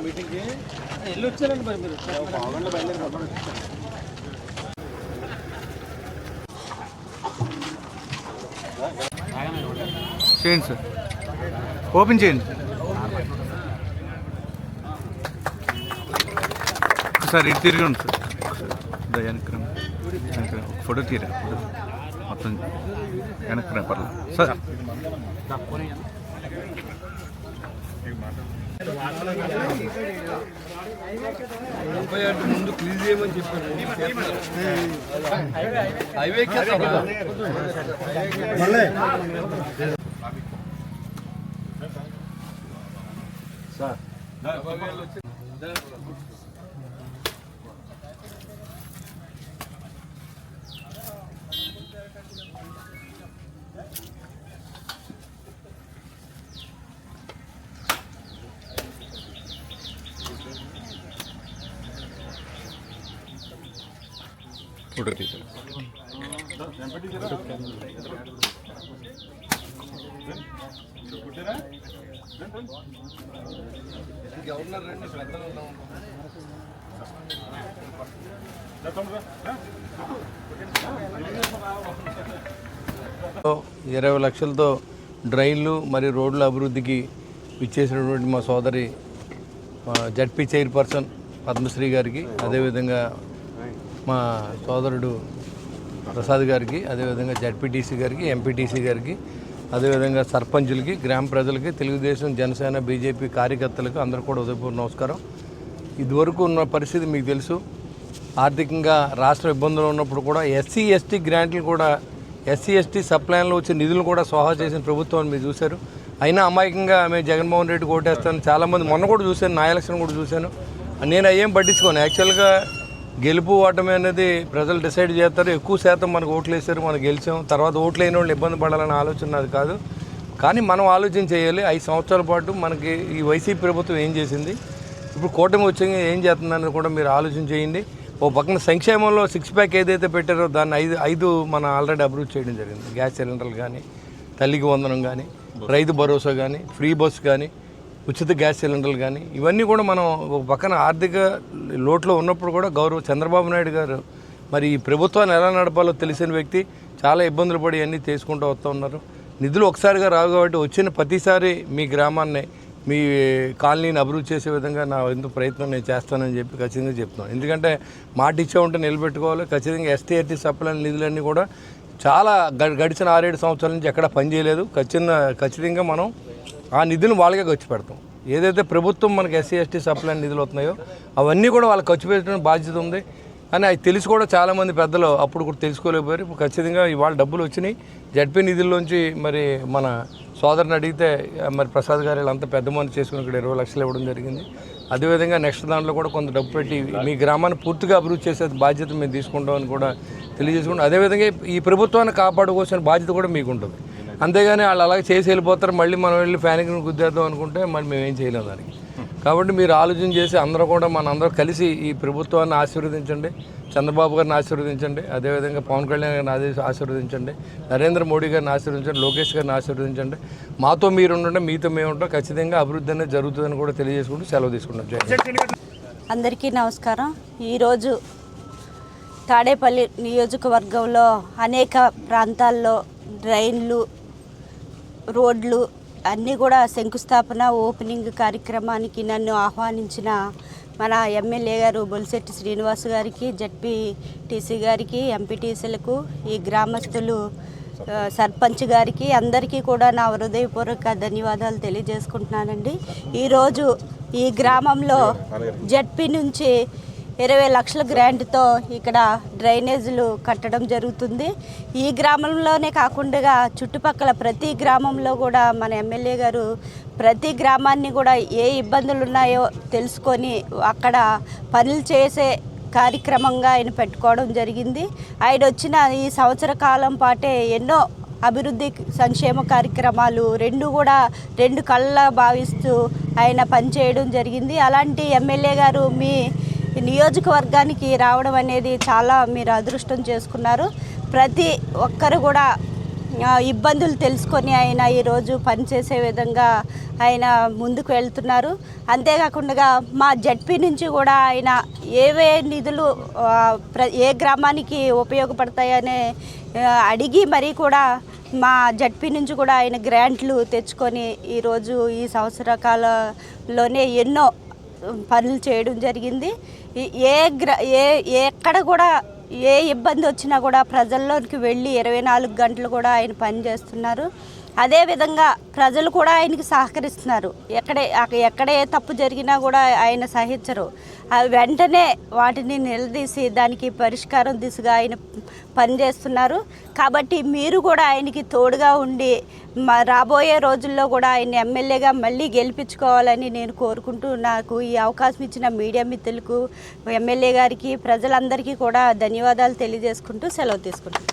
వెళ్ళి వచ్చారండి మరి మీరు చేయండి సార్ ఓపెన్ చేయండి సార్ ఇటు తిరగండి సార్ ఇదో వెనక్కి రండి. వెనక్కి రండి. ఒక ఫోటో తీరా ఫోటో మొత్తం వెనక్కి రా పర్లేదు సార్ ముప్పై ముందు క్లీజ్ చేయమని చెప్పాను హైవే ఫోటో తీసాను ఇరవై లక్షలతో డ్రైన్లు మరియు రోడ్ల అభివృద్ధికి ఇచ్చేసినటువంటి మా సోదరి జడ్పీ చైర్పర్సన్ పద్మశ్రీ గారికి అదేవిధంగా మా సోదరుడు ప్రసాద్ గారికి అదేవిధంగా జడ్పీటీసీ గారికి ఎంపీటీసీ గారికి అదేవిధంగా సర్పంచులకి గ్రామ ప్రజలకి తెలుగుదేశం జనసేన బీజేపీ కార్యకర్తలకు అందరూ కూడా ఉదయపూర్ నమస్కారం. ఇదివరకు ఉన్న పరిస్థితి మీకు తెలుసు. ఆర్థికంగా రాష్ట్ర ఇబ్బందులు ఉన్నప్పుడు కూడా ఎస్సీ ఎస్టీ గ్రాంట్లు కూడా ఎస్సీ ఎస్టీ సప్లైన్లో వచ్చే నిధులు కూడా సోహా చేసిన ప్రభుత్వాన్ని మీరు చూశారు. అయినా అమాయకంగా మేము జగన్మోహన్ రెడ్డి కోటేస్తాను చాలామంది మొన్న కూడా చూశాను నా ఎలక్షన్ కూడా చూశాను. నేను అయ్యేం పట్టించుకోను. యాక్చువల్గా గెలుపు ఓటమి అనేది ప్రజలు డిసైడ్ చేస్తారు. ఎక్కువ శాతం మనకు ఓట్లు వేసారు మనం గెలిచాం. తర్వాత ఓట్లు అయిన వాళ్ళు ఇబ్బంది పడాలనే ఆలోచన అది కాదు. కానీ మనం ఆలోచన చేయాలి. ఐదు సంవత్సరాల పాటు మనకి ఈ వైసీపీ ప్రభుత్వం ఏం చేసింది? ఇప్పుడు కూటమి వచ్చి ఏం చేస్తుందని కూడా మీరు ఆలోచన చేయండి. ఓ పక్కన సంక్షేమంలో సిక్స్ ప్యాక్ ఏదైతే పెట్టారో దాన్ని ఐదు ఐదు మన ఆల్రెడీ అభివృద్ధి చేయడం జరిగింది. గ్యాస్ సిలిండర్లు కానీ తల్లికి వందనం కానీ రైతు భరోసా కానీ ఫ్రీ బస్ కానీ ఉచిత గ్యాస్ సిలిండర్లు కానీ ఇవన్నీ కూడా మనం ఒక పక్కన ఆర్థిక లోట్లో ఉన్నప్పుడు కూడా గౌరవ చంద్రబాబు నాయుడు గారు మరి ఈ ప్రభుత్వాన్ని ఎలా నడపాలో తెలిసిన వ్యక్తి చాలా ఇబ్బందులు పడి అన్నీ తీసుకుంటూ వస్తూ ఉన్నారు. నిధులు ఒకసారిగా రావు కాబట్టి వచ్చిన ప్రతిసారి మీ గ్రామాన్ని మీ కాలనీని అభివృద్ధి చేసే విధంగా నా ఎందుకు ప్రయత్నం నేను చేస్తానని చెప్పి ఖచ్చితంగా చెప్తున్నాను. ఎందుకంటే మాట ఇచ్చే ఉంటే నిలబెట్టుకోవాలి. ఖచ్చితంగా ఎస్టీఆర్టీ ఎస్టీ సప్లైన నిధులన్నీ కూడా చాలా గడిచిన ఆరేడు సంవత్సరాల నుంచి ఎక్కడ పనిచేయలేదు ఖచ్చితంగా ఖచ్చితంగా మనం ఆ నిధులు వాళ్ళకే ఖర్చు పెడతాం. ఏదైతే ప్రభుత్వం మనకి ఎస్సీ ఎస్టీ సప్లై నిధులు వస్తున్నాయో అవన్నీ కూడా వాళ్ళు ఖర్చు పెట్టడం బాధ్యత ఉంది. కానీ అది తెలిసి కూడా చాలామంది పెద్దలు అప్పుడు కూడా తెలుసుకోలేకపోయారు. ఇప్పుడు ఖచ్చితంగా ఇవాళ డబ్బులు వచ్చినాయి. జడ్పీ నిధుల్లోంచి మరి మన సోదరుని అడిగితే మరి ప్రసాద్ గారు వీళ్ళంతా పెద్ద మంది చేసుకుని ఇక్కడ ఇరవై లక్షలు ఇవ్వడం జరిగింది. అదేవిధంగా నెక్స్ట్ దాంట్లో కూడా కొంత డబ్బు పెట్టి మీ గ్రామాన్ని పూర్తిగా అభివృద్ధి చేసే బాధ్యత మేము తీసుకుంటామని కూడా తెలియజేసుకుంటాం. అదేవిధంగా ఈ ప్రభుత్వాన్ని కాపాడుకోవాల్సిన బాధ్యత కూడా మీకు ఉంటుంది అంతేగాని వాళ్ళు అలాగే చేసి వెళ్ళిపోతారు మళ్ళీ మనం వెళ్ళి ఫ్యాన్కి గుద్దేద్దాం అనుకుంటే మరి మేము ఏం చేయలేము దానికి. కాబట్టి మీరు ఆలోచన చేసి అందరూ కూడా మనందరూ కలిసి ఈ ప్రభుత్వాన్ని ఆశీర్వదించండి. చంద్రబాబు గారిని ఆశీర్వదించండి. అదేవిధంగా పవన్ కళ్యాణ్ గారిని ఆశీ- ఆశీర్వదించండి. నరేంద్ర మోడీ గారిని ఆశీర్వదించండి. లోకేష్ గారిని ఆశీర్వదించండి. మాతో మీరు ఉండండి మీతో మేము ఉంటాం ఖచ్చితంగా అభివృద్ధి అనేది జరుగుతుందని కూడా తెలియజేసుకుంటూ సెలవు తీసుకుంటాం అందరికీ నమస్కారం. ఈరోజు తాడేపల్లి నియోజకవర్గంలో అనేక ప్రాంతాల్లో డ్రైన్లు రోడ్లు అన్నీ కూడా శంకుస్థాపన ఓపెనింగ్ కార్యక్రమానికి నన్ను ఆహ్వానించిన మన ఎమ్మెల్యే గారు బొలిశెట్టి శ్రీనివాస్ గారికి జడ్పీటీసీ గారికి ఎంపీటీసీలకు ఈ గ్రామస్తులు సర్పంచ్ గారికి అందరికీ కూడా నా హృదయపూర్వక ధన్యవాదాలు తెలియజేసుకుంటున్నానండి. ఈరోజు ఈ గ్రామంలో జడ్పీ నుంచి ఇరవై లక్షల గ్రాంట్తో ఇక్కడ డ్రైనేజీలు కట్టడం జరుగుతుంది. ఈ గ్రామంలోనే కాకుండా చుట్టుపక్కల ప్రతి గ్రామంలో కూడా మన ఎమ్మెల్యే గారు ప్రతి గ్రామాన్ని కూడా ఏ ఇబ్బందులు ఉన్నాయో తెలుసుకొని అక్కడ పనులు చేసే కార్యక్రమంగా ఆయన పెట్టుకోవడం జరిగింది. ఆయన వచ్చిన ఈ సంవత్సర కాలం పాటే ఎన్నో అభివృద్ధి సంక్షేమ కార్యక్రమాలు రెండు కూడా రెండు కళ్ళ భావిస్తూ ఆయన పనిచేయడం జరిగింది. అలాంటి ఎమ్మెల్యే గారు మీ నియోజకవర్గానికి రావడం అనేది చాలా మీరు అదృష్టం చేసుకున్నారు. ప్రతి ఒక్కరు కూడా ఇబ్బందులు తెలుసుకొని ఆయన ఈరోజు పనిచేసే విధంగా ఆయన ముందుకు వెళ్తున్నారు. అంతేకాకుండా మా జడ్పీ నుంచి కూడా ఆయన ఏవే నిధులు ప్ర ఏ గ్రామానికి ఉపయోగపడతాయనే అడిగి మరీ కూడా మా జడ్పీ నుంచి కూడా ఆయన గ్రాంట్లు తెచ్చుకొని ఈరోజు ఈ సంవత్సర కాలంలోనే ఎన్నో పనులు చేయడం జరిగింది. ఏ గ్ర ఏ ఎక్కడ కూడా ఏ ఇబ్బంది వచ్చినా కూడా ప్రజల్లోకి వెళ్ళి ఇరవై నాలుగు గంటలు కూడా ఆయన పని చేస్తున్నారు. అదేవిధంగా ప్రజలు కూడా ఆయనకి సహకరిస్తున్నారు. ఎక్కడే అక్క- ఎక్కడ ఏ తప్పు జరిగినా కూడా ఆయన సహించరు. వెంటనే వాటిని నిలదీసి దానికి పరిష్కారం దిశగా ఆయన పనిచేస్తున్నారు. కాబట్టి మీరు కూడా ఆయనకి తోడుగా ఉండి మా రాబోయే రోజుల్లో కూడా ఆయన ఎమ్మెల్యేగా మళ్ళీ గెలిపించుకోవాలని నేను కోరుకుంటూ నాకు ఈ అవకాశం ఇచ్చిన మీడియా మిత్రులకు ఎమ్మెల్యే గారికి ప్రజలందరికీ కూడా ధన్యవాదాలు తెలియజేసుకుంటూ సెలవు తీసుకుంటాను